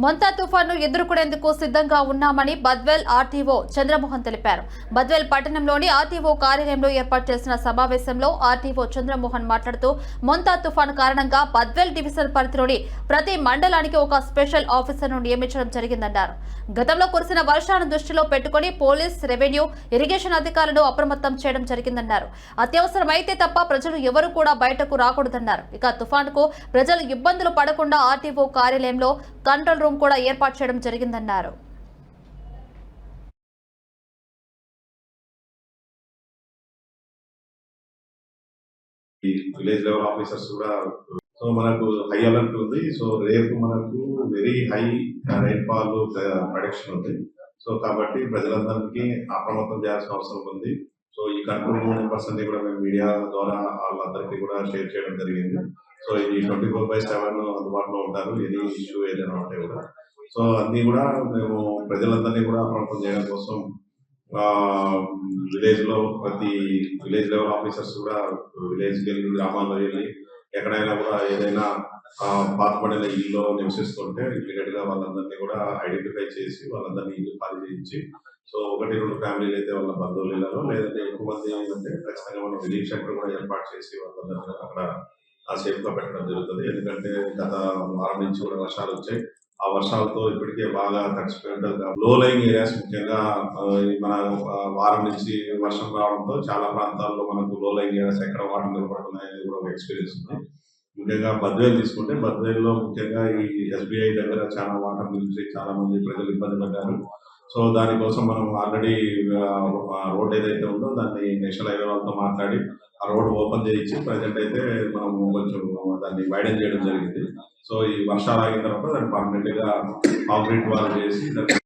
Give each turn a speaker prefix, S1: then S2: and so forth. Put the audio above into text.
S1: మొంతా తుఫాను ఎదుర్కొనేందుకు సిద్ధంగా ఉన్నామని బద్వేల్ ఆర్టీఓ చంద్రమోహన్ తెలిపారు. బద్వేల్ పట్టణంలోని ఆర్టీఓ కార్యాలయంలో ఏర్పాటు చేసిన సమావేశంలో ఆర్టీఓ చంద్రమోహన్ మాట్లాడుతూ మొంతా తుఫాను కారణంగా బద్వేల్ డివిజన్ పరిధిలోని ప్రతి మండలానికి ఒక స్పెషల్ ఆఫీసర్ను నియమించడం జరిగిందన్నారు. గతంలో కురిసిన వర్షాలను దృష్టిలో పెట్టుకుని పోలీస్ రెవెన్యూ ఇరిగేషన్ అధికారులను అప్రమత్తం చేయడం జరిగిందన్నారు. అత్యవసరమైతే తప్ప ప్రజలు ఎవరు కూడా బయటకు రాకూడదన్నారు. ఇక తుఫాన్కు ప్రజలు ఇబ్బందులు పడకుండా ఆర్టీఓ కార్యాలయంలో కంట్రోల్ రూమ్ కూడా ఏర్పాటు చేయడం జరిగిందన్నారు.
S2: ఈ విలేజ్ లెవెల్ ఆఫీసర్స్ కూడా సో మనకు హై అలర్ట్ ఉంది. సో రేపు మనకు వెరీ హై రైన్ఫాల్ ప్రొడక్షన్ ఉంది. సో కాబట్టి ప్రజలందరికీ అప్రమత్తం చేయాల్సిన అవసరం ఉంది. సో ఈ కంట్రోల్ రూమ్ కూడా మేము మీడియా ద్వారా వాళ్ళందరికీ కూడా షేర్ చేయడం జరిగింది. సో ఇది ట్వంటీ ఫోర్ బై సెవెన్ అందుబాటులో ఉంటారు. ఎనీ ఇష్యూ ఏదైనా ఉంటే కూడా. సో అన్ని కూడా మేము ప్రజలందరినీ కూడా అప్రమత్తం చేయడం కోసం విలేజ్లో ప్రతి విలేజ్ లెవెల్ ఆఫీసర్స్ కూడా విలేజ్కి వెళ్ళి గ్రామాల్లో వెళ్ళి ఎక్కడైనా కూడా ఏదైనా బాధపడిన పాతపడిన ఇల్లు నివసిస్తుంటే ఇమీడియట్గా వాళ్ళందరినీ కూడా ఐడెంటిఫై చేసి వాళ్ళందరినీ ఇల్లు ఖాళీ చేయించి సో ఒకటి రెండు ఫ్యామిలీలు అయితే వాళ్ళ బంధువులు ఇళ్ళలో లేదంటే ఎక్కువ మంది అంటే ఖచ్చితంగా మనం రిలీఫ్ సెంటర్ కూడా ఏర్పాటు చేసి వాళ్ళందరినీ అక్కడ ఆ సేఫ్ పెట్టడం జరుగుతుంది. ఎందుకంటే గత వారం నుంచి కూడా వర్షాలు వచ్చాయి. ఆ వర్షాలతో ఇప్పటికే బాగా తడిచిపోయినట్టుగా లో లైన్ ఏరియాస్ ముఖ్యంగా మన వారం నుంచి వర్షం రావడంతో చాలా ప్రాంతాల్లో మనకు లో లైన్ ఏరియాస్ ఎక్కడ వాటర్ నిలబడుతున్నాయి అనేది కూడా ఒక ఎక్స్పీరియన్స్ ఉంది. ముఖ్యంగా బద్వేలు తీసుకుంటే బద్వేల్లో ముఖ్యంగా ఈ ఎస్బీఐ దగ్గర చాలా వాటర్ నిలిచి చాలా మంది ప్రజలు ఇబ్బంది పడ్డారు. సో దానికోసం మనం ఆల్రెడీ రోడ్ ఏదైతే ఉందో దాన్ని నేషనల్ హైవే వాళ్ళతో మాట్లాడి ఆ రోడ్ ఓపెన్ చేయించి ప్రజెంట్ అయితే మనం కొంచెం దాన్ని వైడెన్ చేయడం జరిగింది. సో ఈ వర్షాలు ఆగిన తర్వాత దాన్ని పర్మనెంట్గా కాంక్రీట్ వాళ్ళు చేసి దాన్ని